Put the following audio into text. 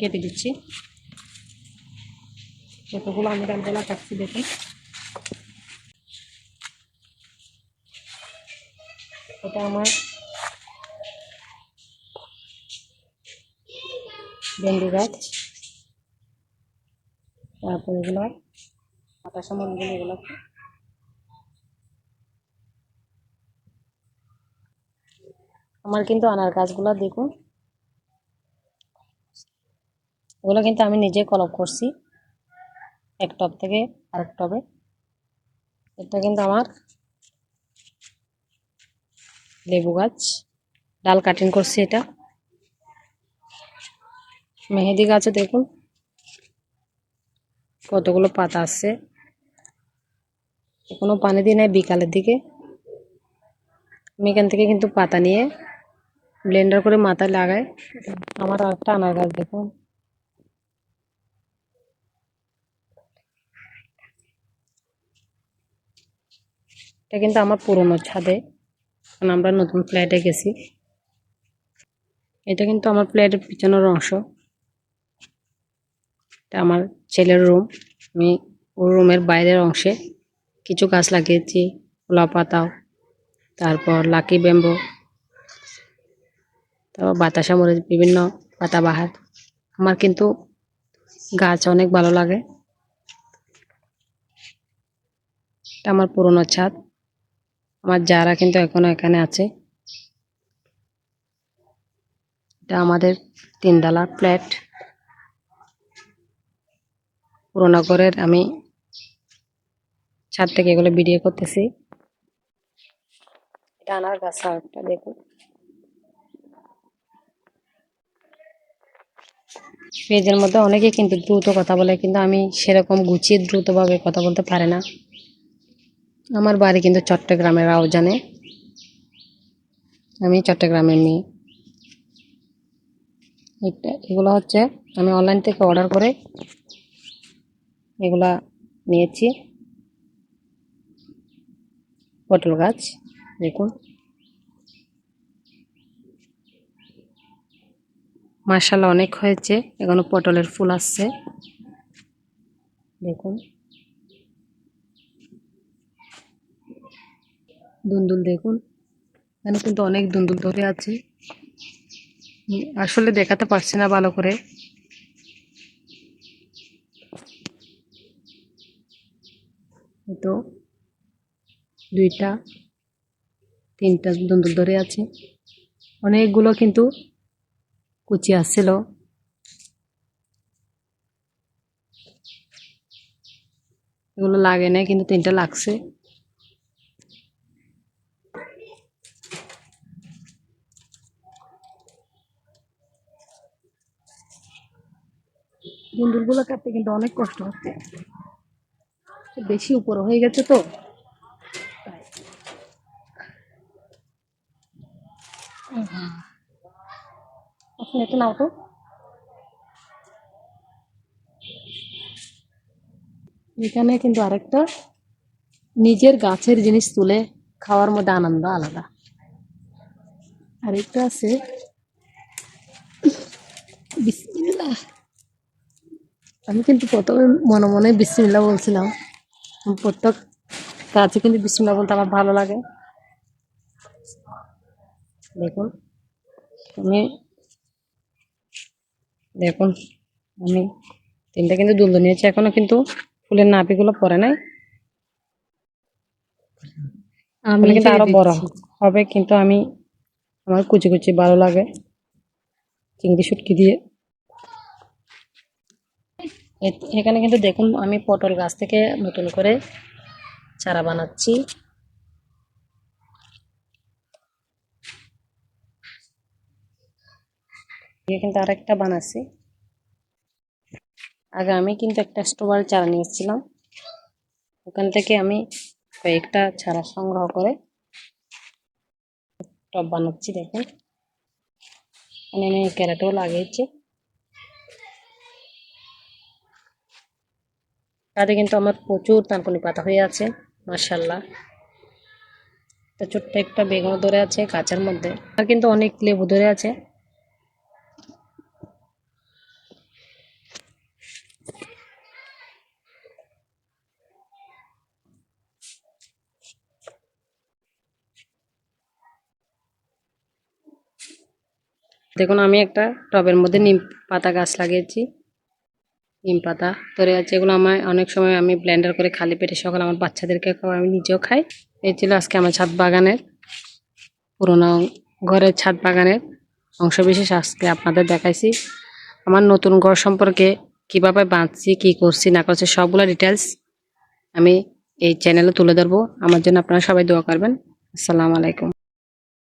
কেটে দিচ্ছি। কতগুলো আমি ডালবেলা কাটছি দেখুন এটা আমার ভেন্ডি গাছ। তারপর এগুলো আটা সামানগুলো এগুলো আমার কিন্তু আনার গাছগুলো দেখুন এগুলো কিন্তু আমি নিজে কলপ করছি। এক টব থেকে আরেক টবে। এটা কিন্তু আমার লেবু গাছ। ডাল কাটিং করছি এটা। মেহেদি গাছে দেখুন। কতগুলো পাতা আছে এখনও পানি দিই নাই বিকালের দিকে। আমি এখান থেকে কিন্তু পাতা নিয়ে ব্লেন্ডার করে মাথায় লাগাই। আমার আরেকটা আনার গাছ দেখুন। এটা কিন্তু আমার পুরনো ছাদে। কারণ আমরা নতুন ফ্ল্যাটে গেছি। এটা কিন্তু আমার ফ্ল্যাটের পিছনের অংশ। এটা আমার ছেলের রুম। আমি ওর রুমের বাইরের অংশে কিছু গাছ লাগিয়েছি, গোলাপ পাতাও, তারপর লাকি ব্যাম্বো, তারপর বাতাসা মরিচ, বিভিন্ন পাতাবাহার। আমার কিন্তু গাছ অনেক ভালো লাগে। এটা আমার পুরনো ছাদ। আমার যারা কিন্তু এখনও এখানে আছে। এটা আমাদের তিনতলা ফ্ল্যাট। পুরোনো ঘরের আমি ছাদ থেকে এগুলো ভিডিও করতেছি। এটা আনার একটা দেখুন। পেজের মধ্যে অনেকে কিন্তু দ্রুত কথা বলে, কিন্তু আমি সেরকম গুছিয়ে দ্রুতভাবে কথা বলতে পারে না। আমার বাড়ি কিন্তু চট্টগ্রামের আওজানে আমি চট্টগ্রামের মেয়ে। এটা এগুলো হচ্ছে, আমি অনলাইন থেকে অর্ডার করে এগুলা নিয়েছি। পটল গাছ, দেখুন। মার্শাল অনেক হয়েছে, এখনও পটলের ফুল আসছে। দেখুন। দুন্দুল দেখুন। এখানে কিন্তু অনেক দুন্দুল ধরে আছে। আসলে দেখাতে পারছি না ভালো করে। তো দুইটা, তিনটা দুন্দুল ধরে আছে। অনেকগুলো কিন্তু কুচি আসছিল। এগুলো লাগে না কিন্তু তিনটা লাগছে। দুন্দুলগুলো কাটতে কিন্তু অনেক কষ্ট। হচ্ছে বেশি উপরে হয়ে গেছে তো। এখন এটা নাও তো। এখানে কিন্তু আরেকটা নিজের গাছের জিনিস তুলে খাওয়ার মধ্যে আনন্দ আলাদা। আরেকটা আছে। বিসমিল্লাহ। আমি কিন্তু প্রথমে মনে মনে বিসমিল্লাহ বলছিলাম। প্রত্যেক কাজে কিন্তু বিসমিল্লাহ বলতে আমার ভালো লাগে। দেখুন আমি দেখুন আমি তিনটা কিন্তু দুলদো নিয়েছি এখনও কিন্তু ফুলের নাপিগুলো পরে নাই। আমি কিন্তু আরও বড় হবে কিন্তু আমি আমার কুচি কুচি ভালো লাগে। চিংড়ি শুটকি দিয়ে। এখানে কিন্তু দেখুন আমি পটল গাছ থেকে নতুন করে চারা বানাচ্ছি। কিন্তু আরেকটা বানাচ্ছি। আগে আমি কিন্তু একটা স্টোবার চারা নিয়েছিলাম। ওখান থেকে আমি কয়েকটা চারা সংগ্রহ করে টব বানাচ্ছি দেখুন। আমি ক্যারেটও লাগিয়েছি। তাতে কিন্তু আমার প্রচুর তানকুনি পাতা হয়ে আছে মার্শাল্লাহ তা ছোট্ট একটা বেগুন ধরে আছে কাঁচার মধ্যে। আর কিন্তু অনেক লেবু ধরে আছে। দেখুন, আমি একটা টবের মধ্যে নিম পাতা গাছ লাগিয়েছি। নিম পাতা। ধরে আছে এগুলো আমার অনেক সময় আমি ব্লেন্ডার করে খালি পেটে সকাল আমার বাচ্চাদেরকে আমি নিজেও খাই। এই ছিল আজকে আমার ছাদ বাগানের, পুরোনো ঘরের ছাদ বাগানের অংশ বিশেষ আজকে আপনাদের দেখাইছি আমার নতুন ঘর সম্পর্কে কীভাবে বাঁচছি কি করছি, না করছি, সবগুলো ডিটেলস আমি এই চ্যানেলে তুলে ধরবো। আমার জন্য আপনারা সবাই দোয়া করবেন। আসসালামু আলাইকুম।